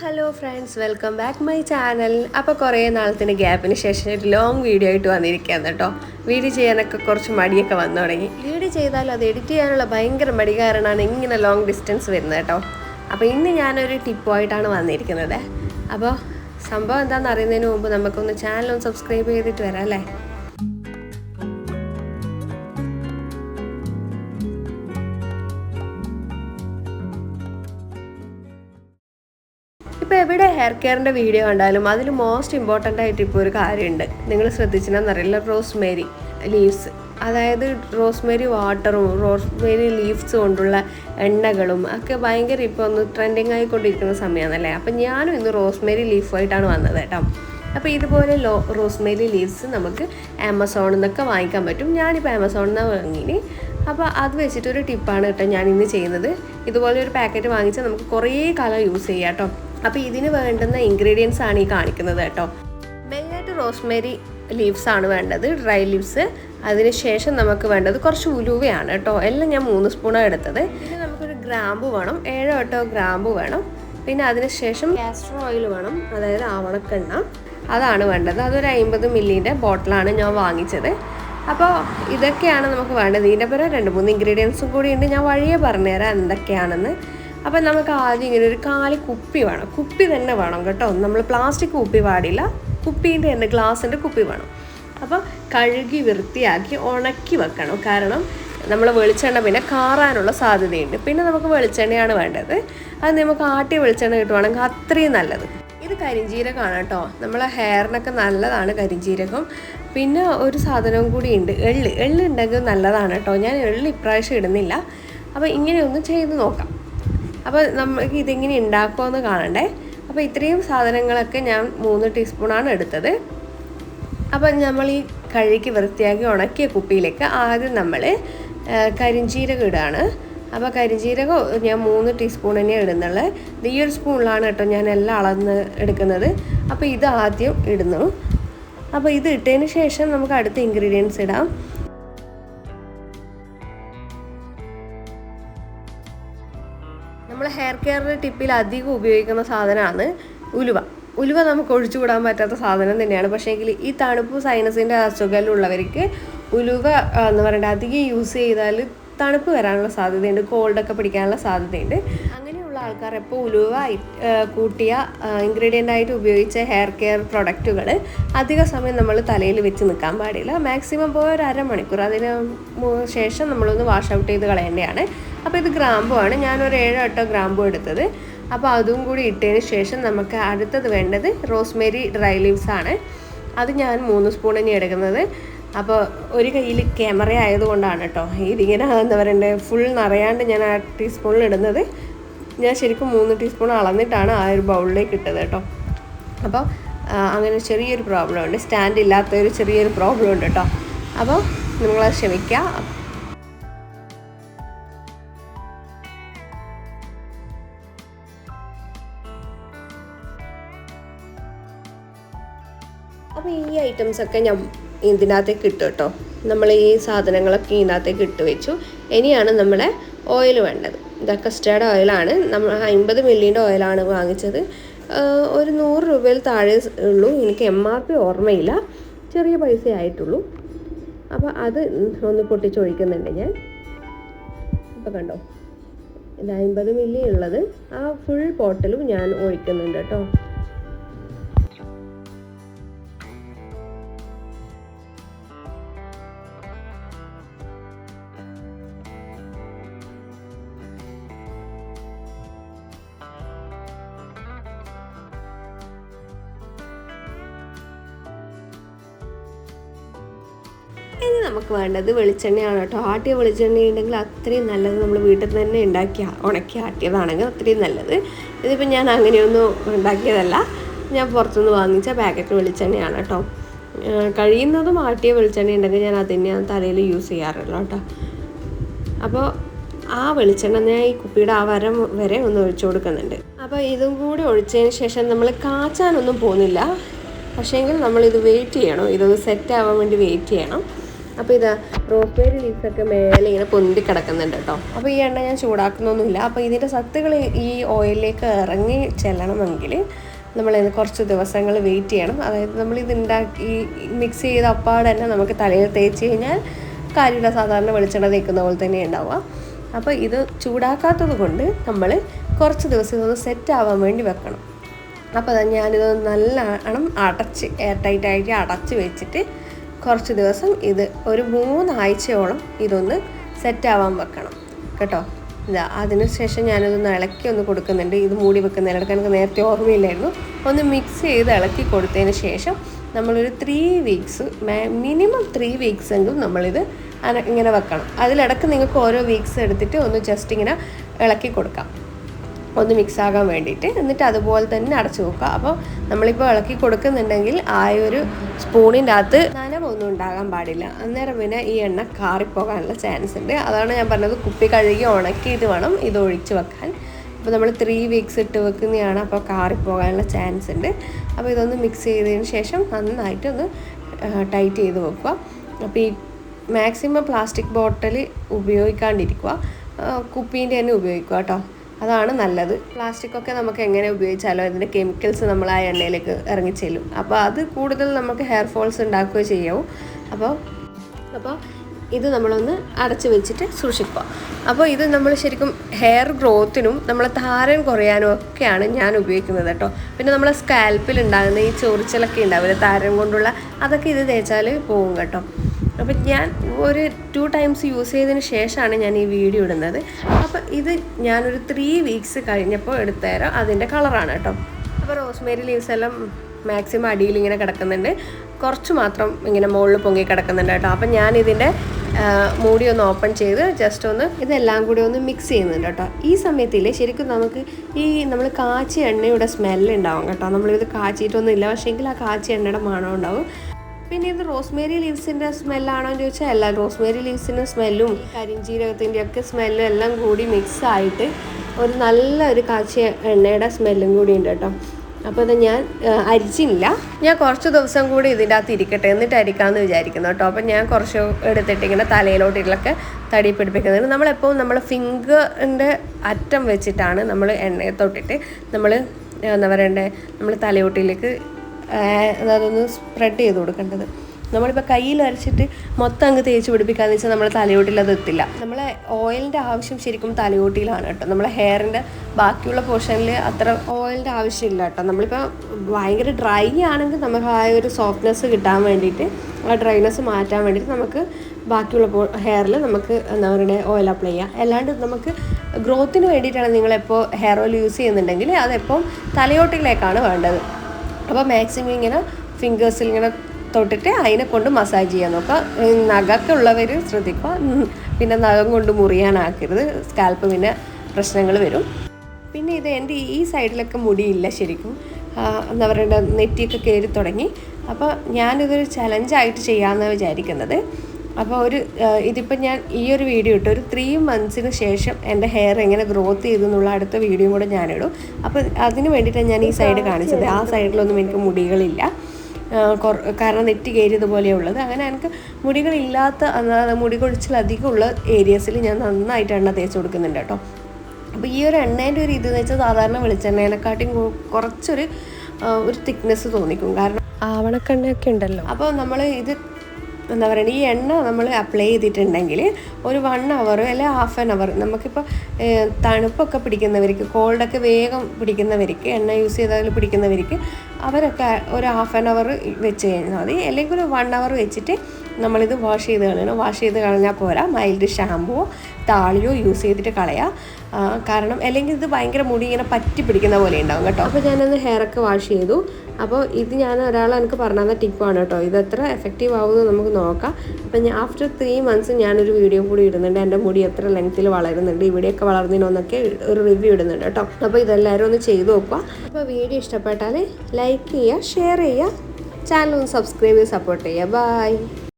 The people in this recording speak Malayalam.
Hello friends welcome back my channel അപ്പോൾ കുറേ നാളത്തിന് ഗ്യാപ്പിന് ശേഷം ഒരു ലോങ് വീഡിയോ ആയിട്ട് വന്നിരിക്കുകയാണ് കേട്ടോ വീഡിയോ ചെയ്യാനൊക്കെ കുറച്ച് മടിയൊക്കെ വന്നു തുടങ്ങി. വീഡിയോ ചെയ്താൽ അത് എഡിറ്റ് ചെയ്യാനുള്ള ഭയങ്കര മടി കാരണമാണ് ഇങ്ങനെ ലോങ് ഡിസ്റ്റൻസ് വരുന്നത് കേട്ടോ അപ്പോൾ ഇന്ന് ഞാനൊരു ടിപ്പുമായിട്ടാണ് വന്നിരിക്കുന്നത്. അപ്പോൾ സംഭവം എന്താണെന്ന് അറിയുന്നതിന് മുമ്പ് നമുക്കൊന്ന് ചാനലൊന്ന് സബ്സ്ക്രൈബ് ചെയ്തിട്ട് വരാം അല്ലേ? ഹെയർ കെയറിന്റെ വീഡിയോ കണ്ടാലും അതിൽ മോസ്റ്റ് ഇമ്പോർട്ടന്റ് ആയിട്ട് ഇപ്പോൾ ഒരു കാര്യമുണ്ട്. നിങ്ങൾ ശ്രദ്ധിച്ചിട്ടുണ്ടെന്നറിയില്ല റോസ്മേരി ലീവ്സ് അതായത് റോസ്മേരി വാട്ടറും റോസ്മേരി ലീവ്സ് കൊണ്ടുള്ള എണ്ണകളും ഒക്കെ ഭയങ്കര ഇപ്പോൾ ഒന്ന് ട്രെൻഡിങ് ആയിക്കൊണ്ടിരിക്കുന്ന സമയമാണല്ലേ അപ്പം ഞാനും ഇന്ന് റോസ്മേരി ലീഫായിട്ടാണ് വന്നത് കേട്ടോ. അപ്പോൾ ഇതുപോലെ ലോ റോസ്മേരി ലീവ്സ് നമുക്ക് ആമസോണിൽ നിന്നൊക്കെ വാങ്ങിക്കാൻ പറ്റും. ഞാനിപ്പോൾ ആമസോണിൽ നിന്ന് വാങ്ങിനി അപ്പോൾ അത് വെച്ചിട്ടൊരു ടിപ്പാണ് കേട്ടോ ഞാൻ ഇന്ന് ചെയ്യുന്നത്. ഇതുപോലെ ഒരു പാക്കറ്റ് വാങ്ങിച്ചാൽ നമുക്ക് കുറേ കാലം യൂസ് ചെയ്യാം കേട്ടോ. അപ്പോൾ ഇതിന് വേണ്ടുന്ന ഇൻഗ്രീഡിയൻസ് ആണ് ഈ കാണിക്കുന്നത് കേട്ടോ. മെയിനായിട്ട് റോസ്മേരി ലീവ്സ് ആണ് വേണ്ടത് ഡ്രൈ ലീവ്സ് അതിനുശേഷം നമുക്ക് വേണ്ടത് കുറച്ച് ഉലുവയാണ് കേട്ടോ. എല്ലാം ഞാൻ മൂന്ന് സ്പൂണാണ് എടുത്തത്. പിന്നെ നമുക്കൊരു ഗ്രാമ്പു വേണം ഏഴോ എട്ടോ ഗ്രാമ്പു വേണം. പിന്നെ അതിനുശേഷം കാസ്റ്റർ ഓയിൽ വേണം അതായത് ആവണക്കെണ്ണ. അതാണ് വേണ്ടത്. അതൊരു അമ്പത് മില്ലീന്റെ ബോട്ടിലാണ് ഞാൻ വാങ്ങിച്ചത്. അപ്പോൾ ഇതൊക്കെയാണ് നമുക്ക് വേണ്ടത്. ഇതിന്റെ പേര് രണ്ട് മൂന്ന് ഇൻഗ്രീഡിയൻസും കൂടി ഉണ്ട്. ഞാൻ വഴിയെ പറഞ്ഞുതരാം എന്തൊക്കെയാണെന്ന്. അപ്പം നമുക്ക് ആദ്യം ഇങ്ങനെ ഒരു കാൽ കുപ്പി വേണം. കുപ്പി തന്നെ വേണം കേട്ടോ. നമ്മൾ പ്ലാസ്റ്റിക് കുപ്പി പാടില്ല. കുപ്പീന്റെ തന്നെ ഗ്ലാസിന്റെ കുപ്പി വേണം. അപ്പോൾ കഴുകി വൃത്തിയാക്കി ഉണക്കി വെക്കണം. കാരണം നമ്മൾ വെളിച്ചെണ്ണ പിന്നെ കാറാനുള്ള സാധ്യതയുണ്ട്. പിന്നെ നമുക്ക് വെളിച്ചെണ്ണയാണ് വേണ്ടത്. അത് നമുക്ക് ആട്ടിയ വെളിച്ചെണ്ണ കിട്ടുവാണെങ്കിൽ അത്രയും നല്ലത്. ഇത് കരിഞ്ജീരകമാണ് കേട്ടോ. നമ്മളെ ഹെയറിനൊക്കെ നല്ലതാണ് കരിഞ്ജീരകം പിന്നെ ഒരു സാധനവും കൂടി ഉണ്ട്. എള്ള്. എള്ള് ഉണ്ടെങ്കിൽ നല്ലതാണ് കേട്ടോ. ഞാൻ എള്ള് ഇപ്രാവശ്യം ഇടുന്നില്ല. അപ്പോൾ ഇങ്ങനെയൊന്ന് ചെയ്ത് നോക്കാം. അപ്പോൾ നമുക്ക് ഇതിങ്ങനെ ഉണ്ടാക്കുമെന്ന് കാണണ്ടേ. അപ്പോൾ ഇത്രയും സാധനങ്ങളൊക്കെ ഞാൻ മൂന്ന് ടീസ്പൂണാണ് എടുത്തത്. അപ്പോൾ നമ്മൾ ഈ കഴുകി വൃത്തിയാക്കി ഉണക്കിയ കുപ്പിയിലേക്ക് ആദ്യം നമ്മൾ കരിഞ്ചീരകം ഇടുകയാണ് അപ്പോൾ കരിഞ്ചീരകം ഞാൻ മൂന്ന് ടീസ്പൂൺ തന്നെയാണ് ഇടുന്നുള്ളത് ഈ ഒരു സ്പൂണിലാണ് കേട്ടോ ഞാൻ എല്ലാം അളന്ന് എടുക്കുന്നത്. അപ്പോൾ ഇത് ആദ്യം ഇടുന്നു. അപ്പോൾ ഇത് ഇട്ടതിന് ശേഷം നമുക്ക് അടുത്ത ഇൻഗ്രീഡിയൻസ് ഇടാം. നമ്മൾ ഹെയർ കെയറിന്റെ ടിപ്പിൽ അധികം ഉപയോഗിക്കുന്ന സാധനമാണ് ഉലുവ. ഉലുവ നമുക്ക് ഒഴിച്ചുകൂടാൻ പറ്റാത്ത സാധനം തന്നെയാണ്. പക്ഷേ എങ്കിൽ ഈ തണുപ്പ് സൈനസിന്റെ അസുഖമുള്ളവർക്ക് ഉലുവ എന്ന് പറയുന്നത് അധികം യൂസ് ചെയ്താൽ തണുപ്പ് വരാനുള്ള സാധ്യതയുണ്ട് കോൾഡൊക്കെ പിടിക്കാനുള്ള സാധ്യതയുണ്ട്. അങ്ങനെയുള്ള ആൾക്കാർ എപ്പോൾ ഉലുവ കൂട്ടിയ ഇൻഗ്രീഡിയന്റ് ആയിട്ട് ഉപയോഗിച്ച ഹെയർ കെയർ പ്രൊഡക്റ്റുകൾ അധിക സമയം നമ്മൾ തലയിൽ വെച്ച് നിൽക്കാൻ പാടില്ല. മാക്സിമം പോയ ഒരു അരമണിക്കൂർ. അതിന് ശേഷം നമ്മളൊന്ന് വാഷ് ഔട്ട് ചെയ്ത് കളയേണ്ടതാണ്. അപ്പോൾ ഇത് ഗ്രാമ്പുമാണ് ഞാനൊരു ഏഴോ എട്ടോ ഗ്രാമ്പു എടുത്തത്. അപ്പോൾ അതും കൂടി ഇട്ടതിന് ശേഷം നമുക്ക് അടുത്തത് വേണ്ടത് റോസ്മേരി ഡ്രൈ ലീവ്സ് ആണ്. അത് ഞാൻ മൂന്ന് സ്പൂൺ തന്നെ എടുക്കുന്നത്. അപ്പോൾ ഒരു കയ്യിൽ ക്യാമറ ആയതുകൊണ്ടാണ് കേട്ടോ. ഇതിങ്ങനെ എന്താ പറയണ്ടേ ഫുൾ നിറയാണ്ട് ഞാൻ ആ ടീസ്പൂണിൽ ഇടുന്നത്. ഞാൻ ശരിക്കും മൂന്ന് ടീസ്പൂൺ അളന്നിട്ടാണ് ആ ഒരു ബൗളിലേക്ക് ഇട്ടത് കേട്ടോ. അപ്പോൾ അങ്ങനെ ചെറിയൊരു പ്രോബ്ലം ഉണ്ട്. സ്റ്റാൻഡ് ഇല്ലാത്തൊരു ചെറിയൊരു പ്രോബ്ലം ഉണ്ട് കേട്ടോ. അപ്പോൾ നിങ്ങളത് ക്ഷമിക്കുക. അപ്പോൾ ഐറ്റംസ് ഒക്കെ ഞാൻ ഇതിനകത്തേക്ക് ഇട്ടു കേട്ടോ. നമ്മൾ ഈ സാധനങ്ങളൊക്കെ ഇതിനകത്തേക്ക് ഇട്ട് വെച്ചു. ഇനിയാണ് നമ്മുടെ ഓയിൽ വേണ്ടത്. ഇത് കസ്റ്റേർഡ് ഓയിലാണ് നമ്മൾ അമ്പത് മില്ലിന്റെ ഓയിലാണ് വാങ്ങിച്ചത്. ഒരു നൂറ് രൂപയിൽ താഴെ ഉള്ളൂ. എനിക്ക് എം ആർ പി ഓർമ്മയില്ല. ചെറിയ പൈസ ആയിട്ടുള്ളൂ. അപ്പോൾ അത് ഒന്ന് പൊട്ടിച്ചൊഴിക്കുന്നുണ്ട് ഞാൻ. അപ്പോൾ കണ്ടോ? ഇത് അമ്പത് മില്ലി ഉള്ളത്. ആ ഫുൾ ബോട്ടിലും ഞാൻ ഒഴിക്കുന്നുണ്ട് കേട്ടോ. ഇനി നമുക്ക് വേണ്ടത് വെളിച്ചെണ്ണയാണ് കേട്ടോ. ആട്ടിയ വെളിച്ചെണ്ണ ഉണ്ടെങ്കിൽ അത്രയും നല്ലത് നമ്മൾ വീട്ടിൽ തന്നെ ഉണ്ടാക്കിയ ഉണക്കി ആട്ടിയതാണെങ്കിൽ അത്രയും നല്ലത്. ഇതിപ്പോൾ ഞാൻ അങ്ങനെയൊന്നും ഉണ്ടാക്കിയതല്ല. ഞാൻ പുറത്തുനിന്ന് വാങ്ങിച്ച പാക്കറ്റ് വെളിച്ചെണ്ണയാണ് കേട്ടോ. കഴിയുന്നതും ആട്ടിയ വെളിച്ചെണ്ണ ഉണ്ടെങ്കിൽ ഞാൻ അത് തന്നെയാണ് തലയിൽ യൂസ് ചെയ്യാറുള്ളൂ കേട്ടോ. അപ്പോൾ ആ വെളിച്ചെണ്ണ ഞാൻ ഈ കുപ്പിയുടെ ആ വരം വരെ ഒന്ന് ഒഴിച്ചു കൊടുക്കുന്നുണ്ട്. അപ്പോൾ ഇതും കൂടി ഒഴിച്ചതിന് ശേഷം നമ്മൾ കാച്ചാനൊന്നും പോകുന്നില്ല. പക്ഷേങ്കിൽ നമ്മളിത് വെയിറ്റ് ചെയ്യണം. ഇതൊന്ന് സെറ്റ് ആവാൻ വേണ്ടി വെയിറ്റ് ചെയ്യണം. അപ്പോൾ ഇതാ റോസ്മേരി ലീവ്സൊക്കെ മേലെ ഇങ്ങനെ പൊന്തി കിടക്കുന്നുണ്ട് കേട്ടോ അപ്പോൾ ഈ എണ്ണ ഞാൻ ചൂടാക്കുന്നൊന്നുമില്ല. അപ്പോൾ ഇതിന്റെ സത്തുകൾ ഈ ഓയിലിലേക്ക് ഇറങ്ങി ചെല്ലണമെങ്കിൽ നമ്മൾ കുറച്ച് ദിവസങ്ങൾ വെയിറ്റ് ചെയ്യണം. അതായത് നമ്മൾ ഇത് ഉണ്ടാക്കി മിക്സ് ചെയ്ത അപ്പാടെ തന്നെ നമുക്ക് തലയിൽ തേച്ച് കഴിഞ്ഞാൽ കാര്യമില്ല സാധാരണ വെളിച്ചെണ്ണ തേക്കുന്ന പോലെ തന്നെ ഉണ്ടാവുക. അപ്പോൾ ഇത് ചൂടാക്കാത്തത് കൊണ്ട് നമ്മൾ കുറച്ച് ദിവസം ഇതൊന്ന് സെറ്റ് ആവാൻ വേണ്ടി വെക്കണം. അപ്പോൾ ഞാനിത് നല്ലോണം അടച്ച് എയർ ടൈറ്റ് ആയിട്ട് അടച്ച് വെച്ചിട്ട് കുറച്ച് ദിവസം ഇത് ഒരു മൂന്നാഴ്ചയോളം ഇതൊന്ന് സെറ്റാവാൻ വെക്കണം. കേട്ടോ? ഇതാ അതിന് ശേഷം ഞാനിതൊന്ന് ഇളക്കി ഒന്ന് കൊടുക്കുന്നുണ്ട്. ഇത് മൂടി വെക്കുന്നതിനിടയ്ക്ക് എനിക്ക് നേരത്തെ ഓർമ്മയില്ലായിരുന്നു. ഒന്ന് മിക്സ് ചെയ്ത് ഇളക്കി കൊടുത്തതിന് ശേഷം നമ്മളൊരു three weeks minimum three weeks എങ്കിലും നമ്മളിത് ഇങ്ങനെ വെക്കണം. അതിലിടക്ക് നിങ്ങൾക്ക് ഓരോ വീക്സ് എടുത്തിട്ട് ഒന്ന് ജസ്റ്റ് ഇങ്ങനെ ഇളക്കി കൊടുക്കാം. ഒന്ന് മിക്സ് ആകാൻ വേണ്ടിയിട്ട് എന്നിട്ട് അതുപോലെ തന്നെ അടച്ചു വെക്കുക. അപ്പോൾ നമ്മളിപ്പോൾ ഇളക്കി കൊടുക്കുന്നുണ്ടെങ്കിൽ ആ ഒരു സ്പൂണിന്റെ അകത്ത് നനവൊന്നും ഉണ്ടാകാൻ പാടില്ല. അന്നേരം പിന്നെ ഈ എണ്ണ കാറിപ്പോകാനുള്ള ചാൻസ് ഉണ്ട്. അതാണ് ഞാൻ പറഞ്ഞത് കുപ്പി കഴുകി ഉണക്കിയിട്ട് വേണം ഇത് ഒഴിച്ചു വെക്കാൻ. അപ്പോൾ നമ്മൾ ത്രീ വീക്സ് ഇട്ട് വെക്കുന്നതാണ് അപ്പോൾ കാറിപ്പോകാനുള്ള ചാൻസ് ഉണ്ട്. അപ്പോൾ ഇതൊന്ന് മിക്സ് ചെയ്തതിന് ശേഷം നന്നായിട്ട് ഒന്ന് ടൈറ്റ് ചെയ്ത് വെക്കുക. അപ്പോൾ ഈ മാക്സിമം പ്ലാസ്റ്റിക് ബോട്ടിൽ ഉപയോഗിക്കാണ്ടിരിക്കുക. കുപ്പീന്റെ തന്നെ ഉപയോഗിക്കുക കേട്ടോ. അതാണ് നല്ലത്. പ്ലാസ്റ്റിക് ഒക്കെ നമുക്ക് എങ്ങനെ ഉപയോഗിച്ചാലോ അതിന്റെ കെമിക്കൽസ് നമ്മൾ ആ എണ്ണയിലേക്ക് ഇറങ്ങിച്ചെല്ലും അപ്പോൾ അത് കൂടുതൽ നമുക്ക് ഹെയർ ഫോൾസ് ഉണ്ടാക്കുകയോ ചെയ്യാവും. അപ്പോൾ അപ്പോൾ ഇത് നമ്മളൊന്ന് അടച്ച് വെച്ചിട്ട് സൂക്ഷിക്കുക. അപ്പോൾ ഇത് നമ്മൾ ശരിക്കും ഹെയർ ഗ്രോത്തിനും നമ്മളെ താരൻ കുറയാനും ഒക്കെയാണ് ഞാൻ ഉപയോഗിക്കുന്നത് കേട്ടോ. പിന്നെ നമ്മളെ സ്കാൽപ്പിൽ ഉണ്ടാകുന്ന ഈ ചൊറിച്ചിലൊക്കെ ഉണ്ടാവില്ല താരൻ കൊണ്ടുള്ള അതൊക്കെ ഇത് തേച്ചാൽ പോകും കേട്ടോ. അപ്പം ഞാൻ ഒരു ടു ടൈംസ് യൂസ് ചെയ്തതിന് ശേഷമാണ് ഞാൻ ഈ വീഡിയോ ഇടുന്നത്. അപ്പം ഇത് ഞാനൊരു ത്രീ വീക്സ് കഴിഞ്ഞപ്പോൾ എടുത്തേരോ. അതിന്റെ കളറാണ് കേട്ടോ. അപ്പോൾ റോസ്മേരി ലീവ്സ് എല്ലാം മാക്സിമം അടിയിൽ ഇങ്ങനെ കിടക്കുന്നുണ്ട്. കുറച്ച് മാത്രം ഇങ്ങനെ മുകളിൽ പൊങ്ങി കിടക്കുന്നുണ്ട് കേട്ടോ. അപ്പം ഞാൻ ഇതിന്റെ മൂടി ഒന്ന് ഓപ്പൺ ചെയ്ത് ജസ്റ്റ് ഒന്ന് ഇതെല്ലാം കൂടി ഒന്ന് മിക്സ് ചെയ്യുന്നുണ്ട് കേട്ടോ. ഈ സമയത്തില്ലേ ശരിക്കും നമുക്ക് ഈ നമ്മൾ കാച്ചി എണ്ണയുടെ സ്മെല്ല് ഉണ്ടാവും കേട്ടോ. നമ്മളിത് കാച്ചിയിട്ടൊന്നും ഇല്ല പക്ഷേ എങ്കിൽ ആ കാച്ചി എണ്ണയുടെ മണം ഉണ്ടാവും പിന്നെ ഇത് റോസ്മേരി ലീവ്സിന്റെ സ്മെല്ലാണോ എന്ന് ചോദിച്ചാൽ എല്ലാം റോസ്മേരി ലീവ്സിന്റെ സ്മെല്ലും കരിഞ്ചീരകത്തിന്റെ ഒക്കെ സ്മെല്ലും എല്ലാം കൂടി മിക്സ് ആയിട്ട് ഒരു നല്ല ഒരു കാച്ചിയ എണ്ണയുടെ സ്മെല്ലും കൂടി ഉണ്ട് കേട്ടോ. അപ്പോൾ ഇത് ഞാൻ അരിച്ചില്ല. ഞാൻ കുറച്ച് ദിവസം കൂടി ഇതിന്റെ അകത്ത് ഇരിക്കട്ടെ എന്നിട്ട് അരിക്കാമെന്ന് വിചാരിക്കുന്നു കേട്ടോ. അപ്പം ഞാൻ കുറച്ച് എടുത്തിട്ട് ഇങ്ങനെ തലയിലോട്ടിലൊക്കെ തടി പിടിപ്പിക്കുന്നത് നമ്മളെപ്പോഴും നമ്മൾ ഫിംഗറിന്റെ അറ്റം വെച്ചിട്ടാണ് നമ്മൾ എണ്ണയെ തൊട്ടിട്ട് നമ്മൾ എന്താ പറയണ്ടേ നമ്മൾ തലയോട്ടിലേക്ക് അതൊന്ന് സ്പ്രെഡ് ചെയ്ത് കൊടുക്കേണ്ടത്. നമ്മളിപ്പോൾ കയ്യിൽ അരച്ചിട്ട് മൊത്തം അങ്ങ് തേച്ച് പിടിപ്പിക്കാന്ന് വെച്ചാൽ നമ്മളെ തലയോട്ടിൽ അത് എത്തില്ല. നമ്മളെ ഓയിലിന്റെ ആവശ്യം ശരിക്കും തലയോട്ടിയിലാണ് കേട്ടോ. നമ്മളെ ഹെയറിന്റെ ബാക്കിയുള്ള പോർഷനിൽ അത്ര ഓയിലിന്റെ ആവശ്യമില്ല കേട്ടോ. നമ്മളിപ്പോൾ ഭയങ്കര ഡ്രൈ ആണെങ്കിൽ നമുക്ക് ആ ഒരു സോഫ്റ്റ്നെസ് കിട്ടാൻ വേണ്ടിയിട്ട് ആ ഡ്രൈനെസ് മാറ്റാൻ വേണ്ടിയിട്ട് നമുക്ക് ബാക്കിയുള്ള ഹെയറിൽ നമുക്ക് എന്താ പറയുക ഓയിൽ അപ്ലൈ ചെയ്യാം. അല്ലാണ്ട് നമുക്ക് ഗ്രോത്തിന് വേണ്ടിയിട്ടാണ് നിങ്ങളെപ്പോൾ ഹെയർ ഓയിൽ യൂസ് ചെയ്യുന്നുണ്ടെങ്കിൽ അതെപ്പോൾ തലയോട്ടിലേക്കാണ് വേണ്ടത്. അപ്പോൾ മാക്സിമം ഇങ്ങനെ ഫിംഗേഴ്സിൽ ഇങ്ങനെ തൊട്ടിട്ട് അതിനെ കൊണ്ട് മസാജ് ചെയ്യാൻ നോക്കുക. നഖമൊക്കെ ഉള്ളവർ ശ്രദ്ധിക്കുക. പിന്നെ നഖം കൊണ്ട് മുറിയാനാക്കരുത്. സ്കാൽപ്പ് പിന്നെ പ്രശ്നങ്ങൾ വരും. പിന്നെ ഇത് എന്റെ ഈ സൈഡിലൊക്കെ മുടിയില്ല ശരിക്കും. എന്താ പറയുക നെറ്റിയൊക്കെ കയറി തുടങ്ങി. അപ്പോൾ ഞാനിതൊരു ചലഞ്ചായിട്ട് ചെയ്യാമെന്നാണ് വിചാരിക്കുന്നത്. അപ്പോൾ ഒരു ഇതിപ്പോൾ ഞാൻ ഈ ഒരു വീഡിയോ ഇട്ട്. ഒരു ത്രീ മന്ത്സിന് ശേഷം എന്റെ ഹെയർ എങ്ങനെ ഗ്രോത്ത് ചെയ്തു എന്നുള്ള അടുത്ത വീഡിയോ കൂടെ ഞാനിടും. അപ്പോൾ അതിന് വേണ്ടിയിട്ടാണ് ഞാൻ ഈ സൈഡ് കാണിച്ചത്. ആ സൈഡിലൊന്നും എനിക്ക് മുടികളില്ല. കാരണം നെറ്റ് കയറിയതുപോലെയുള്ളത് അങ്ങനെ എനിക്ക് മുടികളില്ലാത്ത മുടി കൊഴിച്ചിൽ അധികമുള്ള ഏരിയസിൽ ഞാൻ നന്നായിട്ട് എണ്ണ തേച്ച് കൊടുക്കുന്നുണ്ട് കേട്ടോ. അപ്പോൾ ഈ ഒരു എണ്ണേന്റെ ഒരു ഇതെന്ന് വെച്ചാൽ സാധാരണ വെളിച്ചെണ്ണേനെക്കാട്ടിയും കുറച്ചൊരു ഒരു തിക്നെസ് തോന്നിക്കും. കാരണം ആവണക്കെണ്ണയൊക്കെ ഉണ്ടല്ലോ. അപ്പോൾ നമ്മൾ ഇത് എന്താ പറയുക ഈ എണ്ണ നമ്മൾ അപ്ലൈ ചെയ്തിട്ടുണ്ടെങ്കിൽ ഒരു വൺ അവർ അല്ലെങ്കിൽ ഹാഫ് ആൻ അവർ നമുക്കിപ്പോൾ തണുപ്പൊക്കെ പിടിക്കുന്നവർക്ക് കോൾഡൊക്കെ വേഗം പിടിക്കുന്നവർക്ക് എണ്ണ യൂസ് ചെയ്താൽ പിടിക്കുന്നവർക്ക് അവരൊക്കെ ഒരു ഹാഫ് ആൻ അവർ വെച്ച് കഴിഞ്ഞാൽ മതി. അല്ലെങ്കിൽ ഒരു വൺ അവർ വെച്ചിട്ട് നമ്മളിത് വാഷ് ചെയ്ത് കളയണം. വാഷ് ചെയ്ത് കളഞ്ഞാൽ പോരാ. മൈൽഡ് ഷാമ്പുവോ താളിയോ യൂസ് ചെയ്തിട്ട് കളയാം. കാരണം അല്ലെങ്കിൽ ഇത് ഭയങ്കര മുടി ഇങ്ങനെ പറ്റി പിടിക്കുന്ന പോലെ ഉണ്ടാവും കേട്ടോ. അപ്പോൾ ഞാനൊന്ന് ഹെയറൊക്കെ വാഷ് ചെയ്തു. അപ്പോൾ ഇത് ഞാൻ ഒരാൾ എനിക്ക് പറഞ്ഞു തന്ന ടിപ്പാണ് കേട്ടോ. ഇത് എത്ര എഫക്റ്റീവ് ആവുമെന്ന് നമുക്ക് നോക്കാം. അപ്പം ഞാൻ ആഫ്റ്റർ ത്രീ മന്ത്സ് ഞാനൊരു വീഡിയോ കൂടി ഇടുന്നുണ്ട്. എന്റെ മുടി എത്ര ലെങ്ത്തിൽ വളരുന്നുണ്ട്. ഇവിടെയൊക്കെ വളർന്നിനോന്നൊക്കെ ഒരു റിവ്യൂ ഇടുന്നുണ്ട് കേട്ടോ. അപ്പോൾ ഇതെല്ലാവരും ഒന്ന് ചെയ്ത് നോക്കുക. അപ്പോൾ വീഡിയോ ഇഷ്ടപ്പെട്ടാൽ ലൈക്ക് ചെയ്യുക ഷെയർ ചെയ്യുക. ചാനൽ ഒന്ന് സബ്സ്ക്രൈബ് ചെയ്ത് സപ്പോർട്ട് ചെയ്യുക. ബൈ